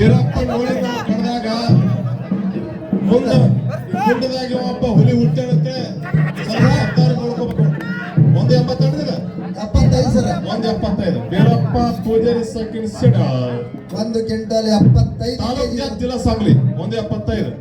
ಬೀರಪ್ಪ ನೋಡಿ ನಾವು ಕಡ್ದಾಗ ಮುಂದೆ ಗುಡ್ಡದಾಗಿ ಒಬ್ಬ ಹುಲಿ ಹುಟ್ಟಿರುತ್ತೆ. ಸ್ವಲ್ಪ ಹತ್ತಾರು ನೋಡ್ಕೋಬೇಕು. ಒಂದು ಎಪ್ಪತ್ತೈದು ಸರ. ಒಂದು ಎಪ್ಪತ್ತೈದು. ಬೀರಪ್ಪ ಪೂಜಾರಿ ಸೆಕೆಂಡ್ ಸಿಡ ಒಂದು ಕ್ವಿಂಟಲ್ ಎಪ್ಪತ್ತೈದು ತಾಲೂಕ್ ಜಿಲ್ಲಾ ಸಾಂಗ್ಲಿ. ಒಂದು ಎಪ್ಪತ್ತೈದು.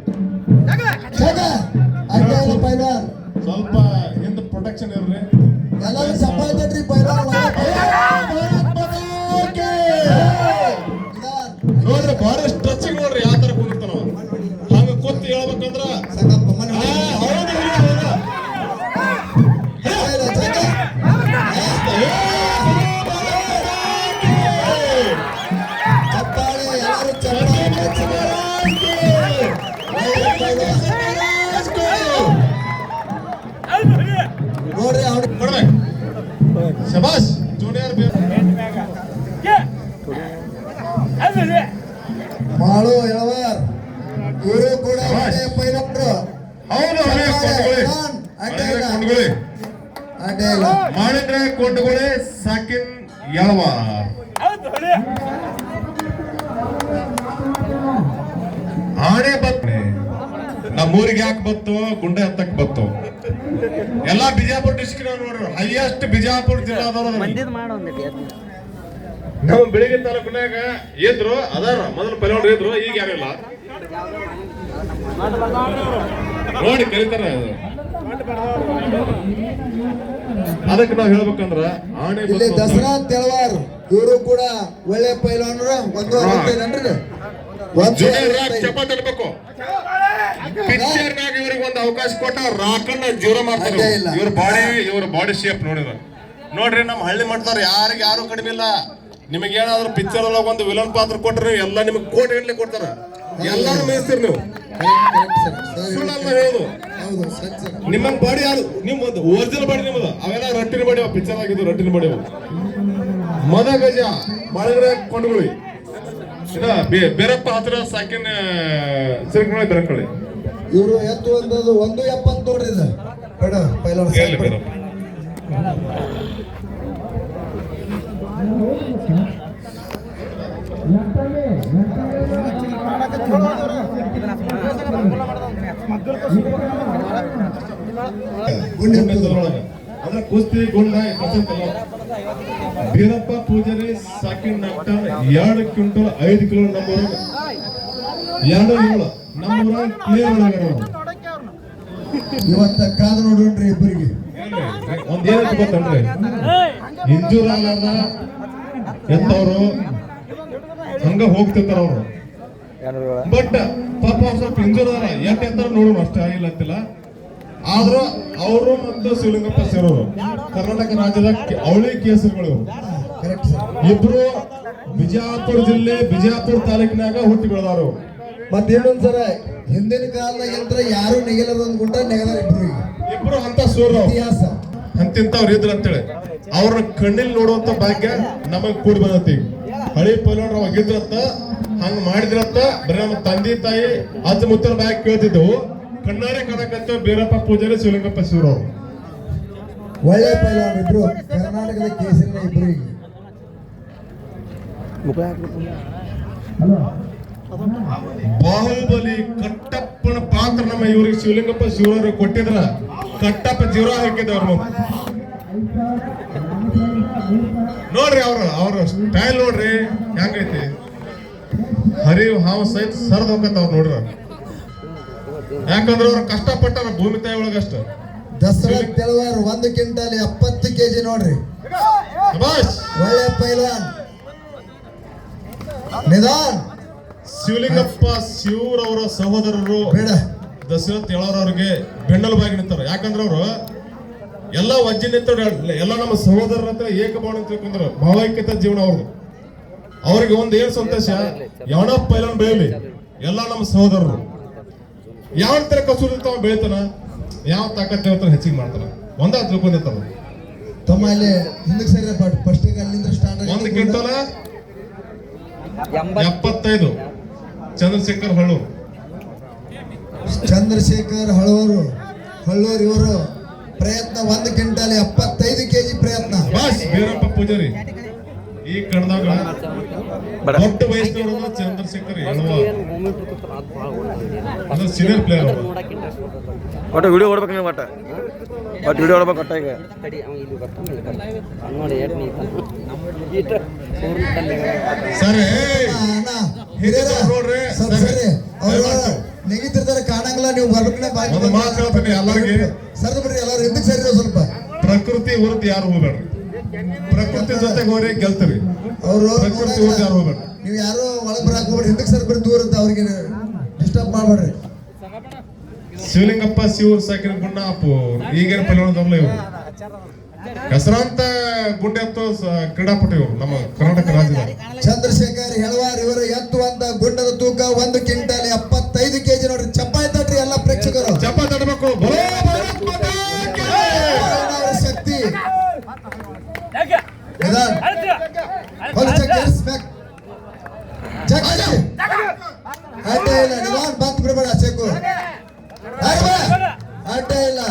ನೋಡ್ರಿ ಅವ್ನು ಕೊಡ್ಬೇಕು ಶಬಾಷ್ ಜೂನಿಯರ್ ಮಾಳು ಎಳವರ್ ಇವರು ಕೂಡ ಒಳ್ಳೆಯ ಪೈಲಟ್ರು ಹೌದು ಹಳೆ ಕೊಂಡ್ಕೊಳ್ಳಿ ಅಡ್ಡ ಹಳೆ ಇಲ್ಲ ಕೊಂಡ್ಕೊಳ್ಳಿ ಅಡ್ಡ ಇಲ್ಲ ಮಾಡಿದ್ರೆ ಕೊಂಡ್ಕೊಳ್ಳಿ ಸಾಕಿನ್ ಯಳವ ನಮ್ಮೂರಿಗೆ ಯಾಕೆ ಬತ್ತು ಗುಂಡೆ ಹತ್ತಕ್ಕೆ ಬತ್ತು ಎಲ್ಲ ಬಿಜಾಪುರ ಡಿಸ್ಟ್ರಿಕ್ಟ್ ನೋಡ್ರಿ. ಹೈಯೆಸ್ಟ್ ಬಿಜಾಪುರ ಜಿಲ್ಲಾದವ್ರು ನಮ್ಮ ಬೆಳಗ್ಗೆ ತಾಲೂಕಿನಾಗ ಇದ್ರು ಅದಾರ ಮೊದಲು ಪಲ್ಯವ್ರು ಇದ್ರು ಈಗ ಯಾರಿಲ್ಲ ನೋಡಿ ಕರೀತಾರ ಅದು. ಅದಕ್ಕೆ ನಾವು ಹೇಳ್ಬೇಕಂದ್ರ ಆಣೆ ದಸರಾ ತೆಳವಾರ್ ಇವರು ಕೂಡ ಒಳ್ಳೆ ಪೈಲವಾನ್ರು ಒಂದು ಜೂನಿಯರ್. ಚಪಾತ್ ಇಡ್ಬೇಕು ಪಿಕ್ಚರ್ ನಾಗ ಇವ್ರಿಗೆ ಒಂದು ಅವಕಾಶ ಕೊಟ್ಟ ರಾಕಣ್ಣ ಜೀವನ ಮಾಡ್ತಾರೆ ಇವ್ರ. ಬಾಡಿ ಇವ್ರ ಬಾಡಿ ಶೇಪ್ ನೋಡಿದ್ರ. ನೋಡ್ರಿ ನಮ್ಮ ಹಳ್ಳಿ ಮಾಡ್ತಾರ ಯಾರಿಗೆ ಯಾರು ಕಡಿಮೆ ಇಲ್ಲ. ನಿಮಗೆ ಏನಾದ್ರು ಪಿಕ್ಚರ್ ಒಳಗ ಒಂದು ವಿಲನ್ ಪಾತ್ರ ಕೊಟ್ರಿ ಎಲ್ಲ ನಿಮಗೆ ಕೋಟ್ ಗಂಟ್ಲೆ ಕೊಡ್ತಾರ. ಎಲ್ಲಾರು ಮೇಯಿಸ್ತೀರಿ ನೀವು. ಹೇಳುದು. ನಿಮ್ಮ ಬಾಡಿ ಯಾರು ನಿಮ್ಮ ಒರಿಜಿನಲ್ ಬಾಡಿ ನಿಮ್ಮದು. ಅವೆಲ್ಲ ರಟ್ಟಿನ ಬಾಡಿ ಪಿಕ್ಚರ್ ಆಗಿದ್ದು ರಟ್ಟಿನ ಬಾಡಿ ಮದ ಗಜ ಮಳಗಡೆ ಕೊಂಡ್ಕೊಳ್ಳಿ ಬೇರಪ್ಪ ಹತ್ರ ಸಾಕಿನ ಸಿರಿಕೊಳ್ಳಿ ಬೆರಕೊಳ್ಳಿ ಇವರು ಎತ್ತು ಒಂದದು ಒಂದು ಎಪ್ಪತ್ತು ನೋಡ್ರಿ ಇದು ಬೇಡ ಪೈಲ ಇರ್ಲಿ ಸಾಕ್ಬಿಡಿ. ಬೇರಪ್ಪ ಗುಂಡು ಗುಂಡೆ ಎತ್ತುದು. ತಗೊಳಗ. ಅಂದ್ರೆ ಕುಸ್ತಿ ಗುಂಡ ಬೀರಪ್ಪ ಪೂಜಾರಿ ಸಾಕಿನ ನಾಟ ಎರಡು ಕ್ವಿಂಟಲ್ ಐದು ಕಿಲೋ ನಂಬರ್ ಎರಡು ಏಳು. ನಂಬರ್ ಕ್ಲಿಯರ್ ಇವತ್ತ ಕಾದ ನೋಡ್ರಿ ಇಬ್ಬರಿಗೆ? ಒಂದ್ ಏನಂತ ಗೊತ್ತನ್ರಿ? ಇಂಜೂರ್ ಆಗಲಾರ್ದ ಎಂತವ್ರು ಹಂಗ ಹೋಗ್ತಿರ್ತಾರ ಅವ್ರು. ಬಟ್ ಪಾಪ ಸ್ವಲ್ಪ ಇಂಜೂರ್ ಅದಾರ ಯಾಕೆ ಅಂತ ನೋಡೋಣ ಅಷ್ಟೇ ಆಗಿಲ್ಲ ಅಂತಿಲ್ಲ. ಆದ್ರೂ ಅವರು ಮತ್ತು ಶಿವಲಿಂಗಪ್ಪ ಸೇರೋರು ಕರ್ನಾಟಕ ರಾಜ್ಯದ ಅವಳಿ ಕೇಸರಿಗಳು. ಇಬ್ರು ಬಿಜಾಪುರ ಜಿಲ್ಲೆ ಬಿಜಾಪುರ ತಾಲೂಕಿನಾಗ ಹುಟ್ಟಿ ಬೆಳೆದವರು ಮತ್ತೆ ಇನ್ನೊಂದ್ಸರ ಹಿಂದಿನ ಕಾಲದಾಗ ಯಂತ್ರ ಯಾರು ನೆಗೆಲದ ಅಂದ್ಕೊಂಡ ಗುಂಟ ಇಬ್ರು ಇಬ್ರು ಅಂತ ಸೂರ್ಯ ಇತಿಹಾಸ. ಅಂತಿಂತವ್ರು ಇದ್ರ ಅಂತೇಳಿ. ಅವ್ರ ಕಣ್ಣಿಲ್ ನೋಡುವಂತ ಭಾಗ್ಯ ನಮಗ್ ಕೂಡಿ ಬಂದತಿ ಹಳಿ ಪೈಲೋಡ್ರ ಒಗಿದ್ರತ್ತ ಹಂಗ ಮಾಡಿದ್ರತ್ತ ಬರೀ ನಮ್ಮ ತಂದೆ ತಾಯಿ ಅಜ್ಜ ಮುತ್ತರ ಬ್ಯಾಗ್ ಕೇಳ್ತಿದ್ದವು. ಕಣ್ಣಾರೆ ಕಾಣಕತ್ತ ಬೀರಪ್ಪ ಪೂಜಾರಿ ಶಿವಲಿಂಗಪ್ಪ ಶಿವರವ್ರು ಒಳ್ಳೆ ಪೈಲಾನ್ ಇಬ್ರು. ಕರ್ನಾಟಕದ ಕೇಸರಿನ ಇಬ್ಬರಿಗೆ ಬಾಹುಬಲಿ ಕಟ್ಟಪ್ಪನ ಪಾತ್ರ ನಮ್ಮ ಇವ್ರಿಗೆ ಶಿವಲಿಂಗಪ್ಪ ಶಿವರವ್ರಿಗೆ ಕೊಟ್ಟಿದ್ರ. ಕಟ್ಟಪ್ಪ ಜೀವ ಹಾಕಿದವ್ರು ನೋಡ್ರಿ ಅವ್ರ ಅವ್ರ ಸ್ಟೈಲ್ ನೋಡ್ರಿ. ಹೆಂಗೈತಿ? ಹರಿವ್ ಹಾವು ಸಹಿತ ಸರ್ದ್ ಹೋಗತ್ತವ್ರು ನೋಡ್ರಿ ಯಾಕಂದ್ರೆ ಅವ್ರು ಕಷ್ಟಪಟ್ಟಾರ ಭೂಮಿ ತಾಯಿ ಒಳಗಷ್ಟ ದಸರಾ ತೆಳವಾರ್ ಒಂದು ಕ್ವಿಂಟಲ್ ಎಪ್ಪತ್ತು ಕೆಜಿ ನೋಡ್ರಿ. ಒಳ್ಳೆ ಪೈಲ್ವಾನ್. ನಿಧಾನ್. ಶಿವಲಿಂಗಪ್ಪ ಶಿವರವರ ಸಹೋದರರು ಬೇಡ. ದಶರಥ್ ಹೇಳೋರವ್ರಿಗೆ ಬೆನ್ನೆಲುಬಾಗಿ ನಿಂತಾರ ಯಾಕಂದ್ರೆ ಅವರು ಎಲ್ಲ ವಜ್ಜಿ ನಿಂತವ್ರು ಎಲ್ಲ ನಮ್ಮ ಸಹೋದರರ ಹತ್ರ ಏಕಭಾವನೆ ಅಂತ ತಿಳ್ಕೊಂಡ್ರ. ಭಾವೈಕ್ಯತ ಜೀವನ ಅವ್ರದ್ದು ಅವ್ರಿಗೆ ಒಂದ್ ಏನ್ ಸಂತೋಷ? ಯಾವನ ಪೈಲನ್ ಬೇಲಿ ಎಲ್ಲ ನಮ್ಮ ಸಹೋದರರು. ಯಾವ ತರ ಕಸೂರ್ ಇರ್ತಾವ ಬೆಳಿತಾನ? ಯಾವ ತಾಕತ್ ಇರ್ತಾನ ಹೆಚ್ಚಿಗೆ ಮಾಡ್ತಾನ. ಒಂದ ತಿಳ್ಕೊಂಡಿರ್ತಾವ ತಮ್ಮ ಅಲ್ಲಿ ಹಿಂದಕ್ಕೆ ಸರಿ ಫಸ್ಟ್ ಅಲ್ಲಿಂದ ಸ್ಟಾರ್ಟ್ ಒಂದು ಕ್ವಿಂಟಲ ಎಪ್ಪತ್ತೈದು. ಚಂದ್ರಶೇಖರ್ ಹಳ್ಳೂರು ಚಂದ್ರಶೇಖರ್ ಹಳವರು ಹಳ್ಳೂರ್ ಇವರು ಪ್ರಯತ್ನ ಒಂದು ಕ್ವಿಂಟಲ್ ಎಪ್ಪತ್ತೈದು ಕೆಜಿ ಪ್ರಯತ್ನ. ಬಸ್ ಬೀರಪ್ಪ ಪೂಜಾರಿ. ಈ ಕಣದಾಗ ದೊಡ್ಡ ಚಂದ್ರಶೇಖರ್ ಹೇಳುವ ಅದು ಸೀನಿಯರ್ ಪ್ಲೇಯರ್ ಒಟ್ಟು ವಿಡಿಯೋ ಓಡ್ಬೇಕು ನೀವು ಒಟ್ಟು ಒಟ್ಟು ವಿಡಿಯೋ ಓಡ್ಬೇಕು ಒಟ್ಟ ಈಗ ಸರಿ ಹಿರಿಯರ ನೋಡ್ರಿ, ಸರಿ. ಅವರು. ನೆಗಿತಿರ್ತಾರೆ ಕಾಣಂಗಿಲ್ಲ ನೀವು ಮಾತು ಹೇಳ್ತೀನಿ ಎಲ್ಲರಿಗೆ. ಸರಿ ಬಿಡ್ರಿ ಎಲ್ಲರೂ ಹಿಂದಕ್ಕೆ ಸರಿ ಸ್ವಲ್ಪ ಪ್ರಕೃತಿ ಹೊರತು ಯಾರು ಹೋಗ್ಬೇಡ್ರಿ ಪ್ರಕೃತಿ ಜೊತೆ ಹೋಗ್ರಿ ಗೆಲ್ತಾರೆ. ಅವರು ಪ್ರಕೃತಿ ಯಾರು ಹೋಗ್ಬೇಡ್ರಿ ನೀವು ಯಾರು ಒಳಗೆ ಬರಕ್ ಹೋಗ್ಬೇಡಿ ಹಿಂದಕ್ಕೆ ಸರ್ ಬರೀ ದೂರ ಅಂತ ಅವ್ರಿಗೆ ಡಿಸ್ಟರ್ಬ್ ಮಾಡ್ಬೇಡ್ರಿ. ಶಿವಲಿಂಗಪ್ಪ ಶಿವರು ಸಾಕಿನ ಗುಂಡ ಅಪ್ಪು ಈಗೇನು ಪಲ್ಯವನದವ್ರಲ್ಲ ಇವರು. ಹೆಸರಾಂತ ಗುಂಡೆ ಅಂತ ಕ್ರೀಡಾಪಟು ಇವರು ನಮ್ಮ ಕರ್ನಾಟಕ ರಾಜ್ಯದ. ಚಂದ್ರಶೇಖರ್ ಹೇಳುವ ಇವರು ಚೆಕ್ ಇಲ್ಲ ನಿಧಾನ್ ಬಂತ್ ಬಿಡಬೇಡ ಚೆಕ್ ಅಡ್ಡ ಇಲ್ಲ.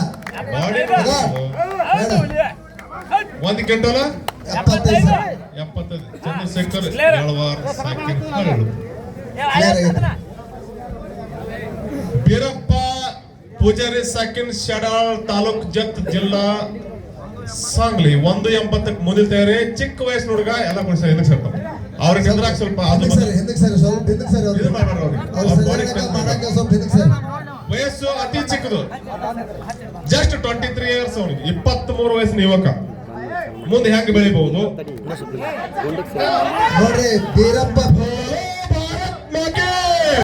ಒಂದು ಎಪ್ಪತ್ತೈದು. ಎಪ್ಪತ್ತೈದು. ಚಂದ್ರಶೇಖರ್ ಏಳವಾರ ಬೀರಪ್ಪ ಪೂಜಾರಿ ಸಾಕಿನ್ ಶಡಾಳ್ ತಾಲೂಕ್ ಜತ್ ಜಿಲ್ಲಾ ಸಾಂಗ್ಲಿ ಒಂದು ಎಂಬತ್ತಕ್ಕೆ ಮುಂದಿಲ್ತಾರೆ ಚಿಕ್ಕ ವಯಸ್ಸಿನ ಹುಡುಗ ಎಲ್ಲ ಕೊಡಿಸ ಇದಕ್ಕೆ ಸೇರ್ತಾವ ಅವ್ರಿಗೆ ನಿಂದ್ರಾಕ್ ಸ್ವಲ್ಪ ಅದು ಸರಿ ಹಿಂದಕ್ಕೆ ಸರಿ ಸ್ವಲ್ಪ ಹಿಂದಕ್ಕೆ ಸರಿ ಇದು ಅವ್ರು ಮಾಡ್ಬೇಡ ಅವ್ರಿಗೆ. ಸರಿ ಸ್ವಲ್ಪ ಹಿಂದಕ್ಕೆ ಸರಿ. ವಯಸ್ಸು ಅತಿ ಚಿಕ್ಕದು. ಜಸ್ಟ್ ಟ್ವೆಂಟಿ ತ್ರೀ ಇಯರ್ಸ್ ಅವ್ರಿಗೆ ಇಪ್ಪತ್ತ್ ಮೂರು ವಯಸ್ಸಿನ ಯುವಕ. ಮುಂದೆ ಹೆಂಗ್ ಬೆಳಿಬಹುದು? ನೋಡ್ರಿ ಬೀರಪ್ಪ